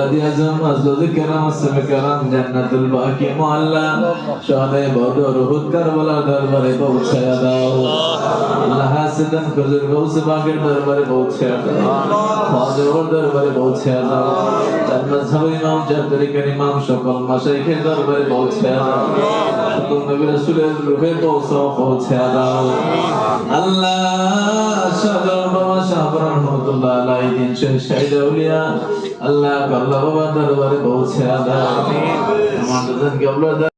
আওলাদি আজম আজলাদ কেরাম আসবে কেরাম, জান্নাতুল বাকি মুআল্লা শাহে বদর উহুদ কারবালার দরবারে পৌঁছে দাও। আল্লাহ হাসিদান খুজুর গৌস বাগের দরবারে পৌঁছে দাও। হযরত দরবারে পৌঁছে দাও। তার মাযহাব ইমাম জাফর ইমাম সকল মাশাইখের দরবারে পৌঁছে দাও। সকল নবী রাসূলের রূহে পৌঁছে পৌঁছে দাও। আল্লাহ সাদর বাবা সাহেব রহমাতুল্লাহ আলাইহি দিন শেষ শাহিদ আউলিয়া আল্লাহ আল্লাহ বাবা দরবারে পৌঁছে আমাদের কেবলা